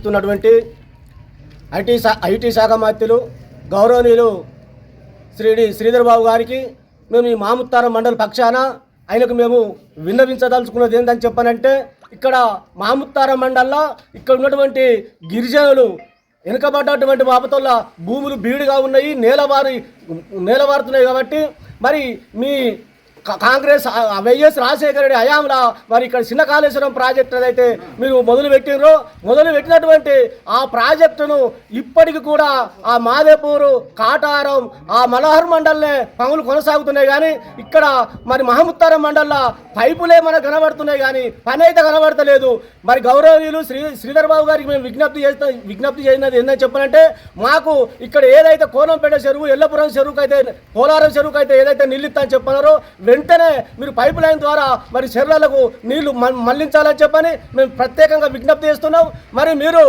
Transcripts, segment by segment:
చేస్తున్నటువంటి IT IT శాఖ మంత్రులు గౌరవనీయులు శ్రీడి శ్రీధర్ బాబు గారికి మేము ఈ మాముత్తారం మండల పక్షాన ఆయనకు మేము విన్నవించదలుచుకున్నది ఏంటని చెప్పనంటే ఇక్కడ మాముత్తారం మండల్లో ఇక్కడ ఉన్నటువంటి గిరిజనులు వెనుకబడ్డటువంటి బాపతోళ్ళ భూములు బీడుగా ఉన్నాయి నేలవారి నేలవారుతున్నాయి కాబట్టి మరి మీ కాంగ్రెస్ వైఎస్ రాజశేఖర రెడ్డి హయాంలో మరి ఇక్కడ చిన్న కాళేశ్వరం ప్రాజెక్టు ఏదైతే మీరు మొదలు పెట్టినరో మొదలు పెట్టినటువంటి ఆ ప్రాజెక్టును ఇప్పటికి కూడా ఆ మాదేపూరు కాటారం ఆ మలహర్ మండల్నే పనులు కొనసాగుతున్నాయి కానీ ఇక్కడ మరి మహముత్తారం మండల్లో పైపులే మనకు కనబడుతున్నాయి కానీ పని అయితే కనబడతలేదు. మరి గౌరవీయులు శ్రీ శ్రీధర్ బాబు గారికి మేము విజ్ఞప్తి చేస్తా విజ్ఞప్తి చేసినది ఏందని చెప్పనంటే మాకు ఇక్కడ ఏదైతే కోనంపేట చెరువు ఎల్లపురం చెరువుకైతే కోలారం పోలారం ఏదైతే నీళ్ళు అని చెప్పన్నారో వెంటనే మీరు పైప్ లైన్ ద్వారా మరి చెర్లకు నీళ్ళు మ- మళ్ళించాలని చెప్పని మేము ప్రత్యేకంగా విజ్ఞప్తి చేస్తున్నాం. మరి మీరు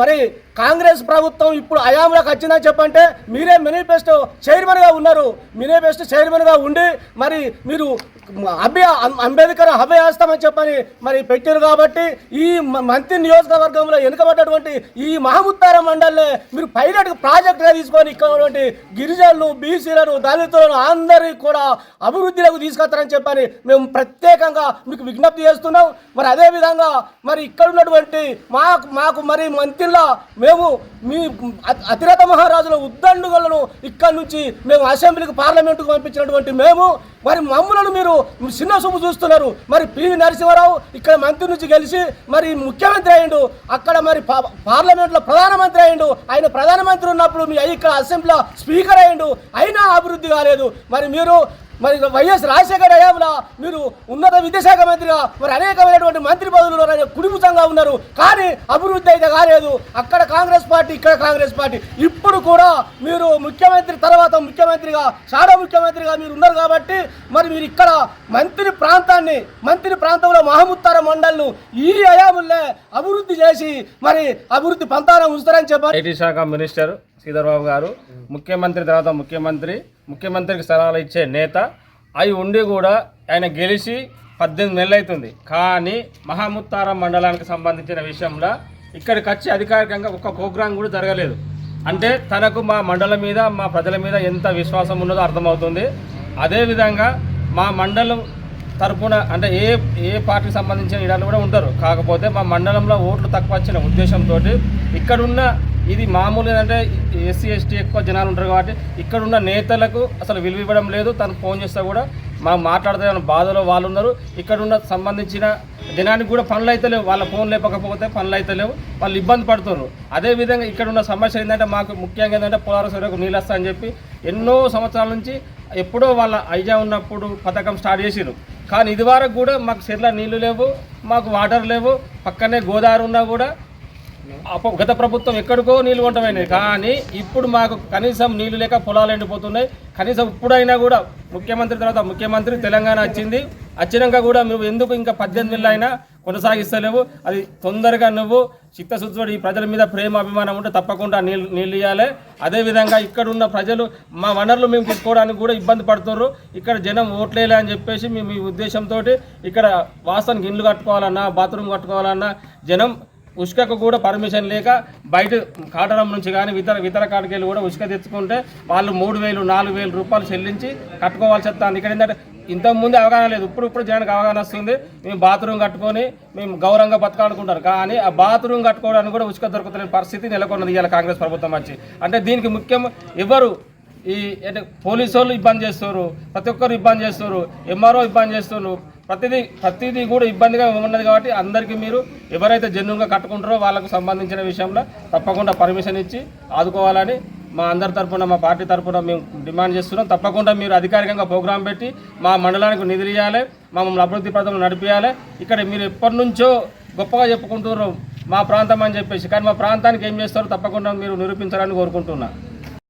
మరి కాంగ్రెస్ ప్రభుత్వం ఇప్పుడు అయాంలోకి వచ్చిందని చెప్పంటే మీరే మేనిఫెస్టో చైర్మన్గా ఉన్నారు. మేనిఫెస్టో చైర్మన్గా ఉండి మరి మీరు అభ్య అంబేద్కర్ అభయాస్తామని చెప్పని మరి పెట్టారు కాబట్టి ఈ మంత్రి నియోజకవర్గంలో వెనుకబడ్డటువంటి ఈ మహముత్తార మండలిని మీరు పైలట్ ప్రాజెక్టుగా తీసుకొని ఇక్కడ గిరిజనులు బీసీలను దళితులను అందరికీ కూడా అభివృద్ధిలోకి తీసుకొస్తారని చెప్పని మేము ప్రత్యేకంగా మీకు విజ్ఞప్తి చేస్తున్నాం. మరి అదే విధంగా మరి ఇక్కడ ఉన్నటువంటి మాకు మాకు మరి మంత్రిలా మేము మీ అ- అతిరథ మహారాజుల ఉద్దండుగలను ఇక్కడ నుంచి మేము అసెంబ్లీకి పార్లమెంటుకు పంపించినటువంటి మేము మరి మమ్మలను మీరు చిన్న సొమ్ము చూస్తున్నారు. మరి పివి నరసింహారావు ఇక్కడ మంత్రి నుంచి గెలిచి మరి ముఖ్యమంత్రి అయ్యిండు. అక్కడ మరి పా- పార్లమెంట్లో ప్రధానమంత్రి అయ్యిండు. ఆయన ప్రధానమంత్రి ఉన్నప్పుడు మీ ఇక్కడ అసెంబ్లీలో స్పీకర్ అయ్యిండు. అయినా అభివృద్ధి కాలేదు. మరి మీరు మరి వైఎస్ రాజశేఖర్ హయాంలో మీరు ఉన్నత విద్యాశాఖ మంత్రిగా మరి అనేకమైనటువంటి మంత్రి పదవులు ఆయన ఉన్నారు. కానీ అభివృద్ధి అయితే కాలేదు. అక్కడ కాంగ్రెస్ పార్టీ ఇక్కడ కాంగ్రెస్ పార్టీ. ఇప్పుడు కూడా మీరు ముఖ్యమంత్రి తర్వాత ముఖ్యమంత్రిగా షాడో ముఖ్యమంత్రిగా మీరు ఉన్నారు కాబట్టి మరి మీరు ఇక్కడ మంత్రి ప్రాంతాన్ని మంత్రి ప్రాంతంలో మహముత్తార మండల్ను ఈ హయాముల్లే అభివృద్ధి చేసి మరి అభివృద్ధి పంతాన ఉంచుతారని చెప్పారు. శాఖ మినిస్టర్ శ్రీధర్బాబు గారు ముఖ్యమంత్రి తర్వాత ముఖ్యమంత్రి ముఖ్యమంత్రికి సలహాలు ఇచ్చే నేత అవి ఉండి కూడా ఆయన గెలిచి పద్దెనిమిది నెలలు అవుతుంది కానీ మహాముత్తారం మండలానికి సంబంధించిన విషయంలో ఇక్కడికి వచ్చి అధికారికంగా ఒక ప్రోగ్రాం కూడా జరగలేదు. అంటే తనకు మా మండలం మీద మా ప్రజల మీద ఎంత విశ్వాసం ఉన్నదో అర్థమవుతుంది. అదేవిధంగా మా మండలం తరపున అంటే ఏ ఏ పార్టీకి సంబంధించిన ఇడాలు కూడా ఉంటారు కాకపోతే మా మండలంలో ఓట్లు తక్కువ వచ్చిన ఉద్దేశంతో ఇక్కడున్న ఇది మామూలు ఏంటంటే ఎస్సీ ఎస్టీ ఎక్కువ జనాలు ఉంటారు కాబట్టి ఇక్కడున్న నేతలకు అసలు విలువ ఇవ్వడం లేదు. తను ఫోన్ చేస్తే కూడా మాకు మాట్లాడితే బాధలో వాళ్ళు ఉన్నారు. ఇక్కడున్న సంబంధించిన జనానికి కూడా పనులు అయితే లేవు. వాళ్ళ ఫోన్ లేపకపోతే పనులు అయితే లేవు. వాళ్ళు ఇబ్బంది పడుతున్నారు. అదేవిధంగా ఇక్కడ ఉన్న సమస్య ఏంటంటే మాకు ముఖ్యంగా ఏంటంటే పోలవరం సరుకు నీళ్ళు వస్తా అని చెప్పి ఎన్నో సంవత్సరాల నుంచి ఎప్పుడో వాళ్ళ ఐజా ఉన్నప్పుడు పథకం స్టార్ట్ చేసిరు కానీ ఇది వరకు కూడా మాకు చెర్ల నీళ్ళు లేవు మాకు వాటర్ లేవు పక్కనే గోదావరి ఉన్నా కూడా గత ప్రభుత్వం ఎక్కడికో నీళ్ళు వంటమైనది కానీ ఇప్పుడు మాకు కనీసం నీళ్ళు లేక పొలాలు ఎండిపోతున్నాయి. కనీసం ఇప్పుడైనా కూడా ముఖ్యమంత్రి తర్వాత ముఖ్యమంత్రి తెలంగాణ వచ్చింది. వచ్చినాక కూడా నువ్వు ఎందుకు ఇంకా పద్దెనిమిది నెలలు అయినా కొనసాగిస్తలేవు? అది తొందరగా నువ్వు చిత్తశుద్ధుడు ఈ ప్రజల మీద ప్రేమ అభిమానం ఉంటే తప్పకుండా నీళ్ళు నీళ్ళు ఇవ్వాలి అదేవిధంగా ఇక్కడ ఉన్న ప్రజలు మా వనరులు మేము తీసుకోవడానికి కూడా ఇబ్బంది పడుతున్నారు ఇక్కడ జనం ఓట్లేలే అని చెప్పేసి మేము ఈ ఉద్దేశంతో ఇక్కడ వాసనకి ఇండ్లు కట్టుకోవాలన్నా బాత్రూమ్ కట్టుకోవాలన్నా జనం ఉష్కకు కూడా పర్మిషన్ లేక బయట కాటరం నుంచి కానీ ఇతర ఇతర కాడికెళ్ళి కూడా ఉష్క తెచ్చుకుంటే వాళ్ళు మూడు వేలు నాలుగు వేలు రూపాయలు చెల్లించి కట్టుకోవాల్సి వస్తుంది. ఇక్కడ ఏంటంటే ఇంతకుముందు అవగాహన లేదు. ఇప్పుడు ఇప్పుడు జనానికి అవగాహన వస్తుంది. మేము బాత్రూమ్ కట్టుకొని మేము గౌరవంగా బతకాలనుకుంటారు కానీ ఆ బాత్రూమ్ కట్టుకోవడానికి కూడా ఉచిత దొరుకుతున్న పరిస్థితి నెలకొన్నది ఇవాళ కాంగ్రెస్ ప్రభుత్వం వచ్చి అంటే దీనికి ముఖ్యం ఎవరు ఈ అంటే పోలీసు వాళ్ళు ఇబ్బంది చేస్తారు ప్రతి ఒక్కరు ఇబ్బంది చేస్తారు ఎంఆర్ఓ ఇబ్బంది చేస్తారు ప్రతిదీ ప్రతిదీ కూడా ఇబ్బందిగా ఉన్నది కాబట్టి అందరికీ మీరు ఎవరైతే జన్యుగా కట్టుకుంటారో వాళ్ళకు సంబంధించిన విషయంలో తప్పకుండా పర్మిషన్ ఇచ్చి ఆదుకోవాలని మా అందరి తరఫున మా పార్టీ తరపున మేము డిమాండ్ చేస్తున్నాం. తప్పకుండా మీరు అధికారికంగా ప్రోగ్రాం పెట్టి మా మండలానికి నిధులు ఇవ్వాలి మమ్మల్ని అభివృద్ధి పథకం నడిపించాలి ఇక్కడ మీరు ఎప్పటి నుంచో గొప్పగా చెప్పుకుంటున్నారు మా ప్రాంతం అని చెప్పేసి. కానీ మా ప్రాంతానికి ఏం చేస్తారో తప్పకుండా మీరు నిరూపించాలని కోరుకుంటున్నా.